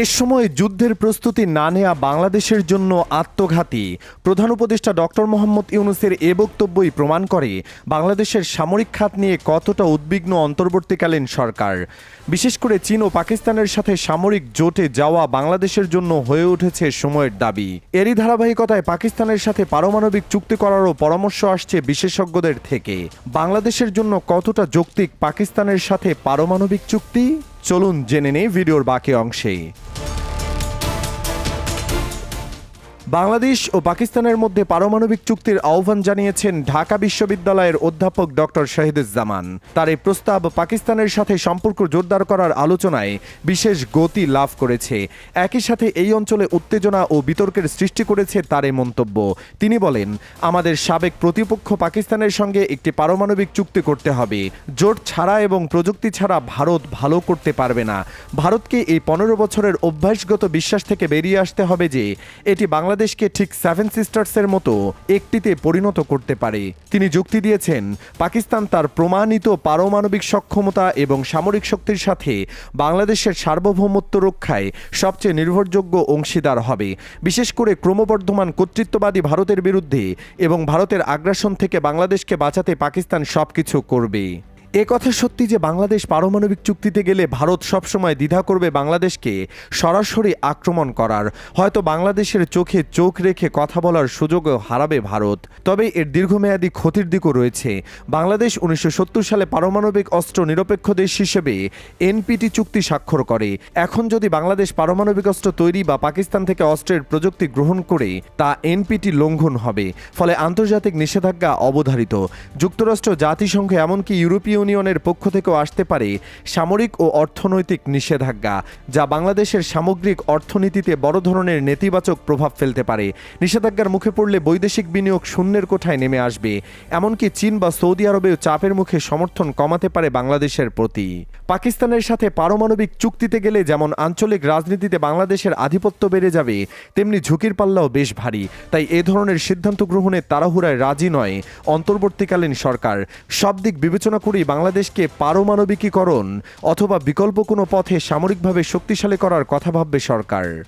এ সময় যুদ্ধের প্রস্তুতি না নেওয়া বাংলাদেশের জন্য আত্মঘাতী। প্রধান উপদেষ্টা ডক্টর মোহাম্মদ ইউনুসের এ বক্তব্যই প্রমাণ করে বাংলাদেশের সামরিক খাত নিয়ে কতটা উদ্বিগ্ন অন্তর্বর্তীকালীন সরকার। বিশেষ করে চীন ও পাকিস্তানের সাথে সামরিক জোটে যাওয়া বাংলাদেশের জন্য হয়ে উঠেছে সময়ের দাবি। এরই ধারাবাহিকতায় পাকিস্তানের সাথে পারমাণবিক চুক্তি করারও পরামর্শ আসছে বিশেষজ্ঞদের থেকে। বাংলাদেশের জন্য কতটা যৌক্তিক পাকিস্তানের সাথে পারমাণবিক চুক্তি? চলুন জেনে নেই ভিডিওর বাকি অংশে বাংলাদেশ ও পাকিস্তানের মধ্যে পারমাণবিক চুক্তির আহ্বান জানিয়েছেন ঢাকা বিশ্ববিদ্যালয়ের অধ্যাপক ডক্টর শাহিদুজ্জামান। তার এই প্রস্তাব পাকিস্তানের সাথে সম্পর্ক জোরদার করার আলোচনায় বিশেষ গতি লাভ করেছে। একই সাথে এই অঞ্চলে উত্তেজনা ও বিতর্কের সৃষ্টি করেছে তার এই মন্তব্য। তিনি বলেন, আমাদের সাবেক প্রতিপক্ষ পাকিস্তানের সঙ্গে একটি পারমাণবিক চুক্তি করতে হবে। জোট ছাড়া এবং প্রযুক্তি ছাড়া ভারত ভালো করতে পারবে না। ভারতকে এই পনেরো বছরের অভ্যাসগত বিশ্বাস থেকে বেরিয়ে আসতে হবে যে, এটি বাংলাদেশকে ঠিক সেভেন সিস্টার্সের মতো একটিতে পরিণত করতে পারে। তিনি যুক্তি দিয়েছেন, পাকিস্তান তার প্রমাণিত পারমাণবিক সক্ষমতা এবং সামরিক শক্তির সাথে বাংলাদেশের সার্বভৌমত্ব রক্ষায় সবচেয়ে নির্ভরযোগ্য অংশীদার হবে। বিশেষ করে ক্রমবর্ধমান কর্তৃত্ববাদী ভারতের বিরুদ্ধে এবং ভারতের আগ্রাসন থেকে বাংলাদেশকে বাঁচাতে পাকিস্তান সবকিছু করবে। এ কথা সত্যি যে বাংলাদেশ পারমাণবিক চুক্তিতে গেলে ভারত সবসময় দ্বিধা করবে বাংলাদেশকে সরাসরি আক্রমণ করার। হয়তো বাংলাদেশের চোখে চোখ রেখে কথা বলার সুযোগও হারাবে ভারত। তবে এর দীর্ঘমেয়াদী ক্ষতির দিকও রয়েছে। বাংলাদেশ উনিশশো সত্তর সালে পারমাণবিক অস্ত্র নিরপেক্ষ দেশ হিসেবে এনপিটি চুক্তি স্বাক্ষর করে। এখন যদি বাংলাদেশ পারমাণবিক অস্ত্র তৈরি বা পাকিস্তান থেকে অস্ত্রের প্রযুক্তি গ্রহণ করে, তা এনপিটি লঙ্ঘন হবে। ফলে আন্তর্জাতিক নিষেধাজ্ঞা অবধারিত। যুক্তরাষ্ট্র, জাতিসংঘ, এমনকি ইউরোপীয় ইউনিয়নের পক্ষ থেকেও আসতে পারে সামরিক ও অর্থনৈতিক নিষেধাজ্ঞা, যা বাংলাদেশের সামগ্রিক অর্থনীতিতে বড় ধরনের নেতিবাচক প্রভাব ফেলতে পারে। নিষেধাজ্ঞার মুখে পড়লে বৈদেশিক বিনিয়োগ শূন্যের কোঠায় নেমে আসবে। এমনকি চীন বা সৌদি আরবেও চাপের মুখে সমর্থন কমাতে পারে বাংলাদেশের প্রতি। পাকিস্তানের সাথে পারমাণবিক চুক্তিতে গেলে যেমন আঞ্চলিক রাজনীতিতে বাংলাদেশের আধিপত্য বেড়ে যাবে, তেমনি ঝুঁকির পাল্লাও বেশ ভারী। তাই এ ধরনের সিদ্ধান্ত গ্রহণে তাড়াহুড়ায় রাজি নয় অন্তর্বর্তীকালীন সরকার। সব দিক বিবেচনা করেই বাংলাদেশকে পারমাণবিকীকরণ অথবা বিকল্প কোনো পথে সামরিকভাবে শক্তিশালী করার কথা ভাববে সরকার।